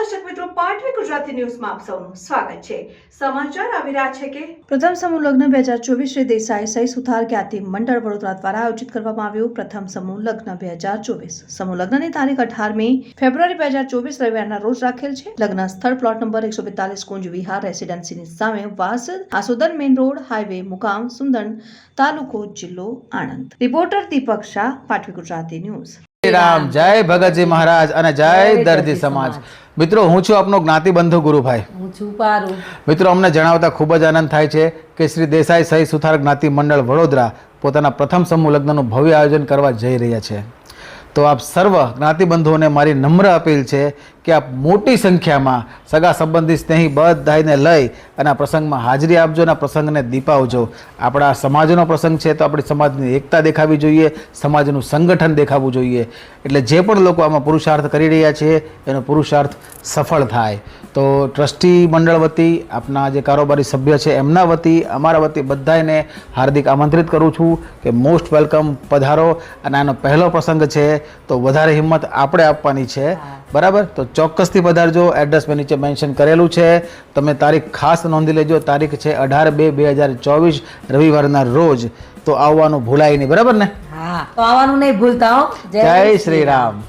આયોજિત કરવામાં આવ્યું પ્રથમ સમૂહ લગ્ન બે હજાર ચોવીસ. સમૂહ લગ્નની તારીખ અઢારમી ફેબ્રુઆરી બે હજાર ચોવીસ રવિવારના રોજ રાખેલ છે. લગ્ન સ્થળ પ્લોટ નંબર એકસો બેતાલીસ કુંજ વિહાર રેસિડેન્સીની સામે Vasad Asudan main road highway મુકામ સુંદણ તાલુકો જિલ્લો આણંદ. રિપોર્ટર દીપક શાહ, પાઠવી ગુજરાતી ન્યૂઝ. રામ જય ભગતજી મહારાજ અને જય દર્દી સમાજ. મિત્રો હું છું આપનો જ્ઞાતિ બંધુ ગુરુભાઈ. હું છું પારું મિત્રો અમને જણાવતા ખૂબ જ આનંદ થાય છે કે શ્રી દેસાઈ સહી સુથાર જ્ઞાતિ મંડળ વડોદરા પોતાના પ્રથમ સમૂહ લગ્નનું ભવ્ય આયોજન કરવા જઈ રહ્યા છે. તો આપ સર્વ જ્ઞાતિબંધુઓને મારી નમ્ર અપીલ છે કે આપ મોટી સંખ્યામાં સગા સંબંધી સ્નેહી બધાને લઈ અને આ પ્રસંગમાં હાજરી આપજો અને આ પ્રસંગને દીપાવજો. આપણા સમાજનો પ્રસંગ છે તો આપણી સમાજની એકતા દેખાવી જોઈએ, સમાજનું સંગઠન દેખાવું જોઈએ. એટલે જે પણ લોકો આમાં પુરુષાર્થ કરી રહ્યા છે, એનો પુરુષાર્થ સફળ થાય. તો ટ્રસ્ટી મંડળ વતી આપના જે કારોબારી સભ્ય છે એમના વતી અમારા વતી બધાને હાર્દિક આમંત્રિત કરું છું કે મોસ્ટ વેલકમ પધારો. અને આનો પહેલો પ્રસંગ છે તો વધારે હિંમત આપણે આપવાની છે. બરાબર? તો ચોક્કસથી પધારજો. એડ્રેસ મેં નીચે મેન્શન કરેલું છે. તમે તારીખ ખાસ નોંધી લેજો. તારીખ છે અઢાર બે બે હજાર ચોવીસ રવિવારના રોજ. તો આવવાનું ભૂલાય નહીં. બરાબર ને? હા. તો આવવાનું નહીં ભૂલતા જય શ્રી રામ.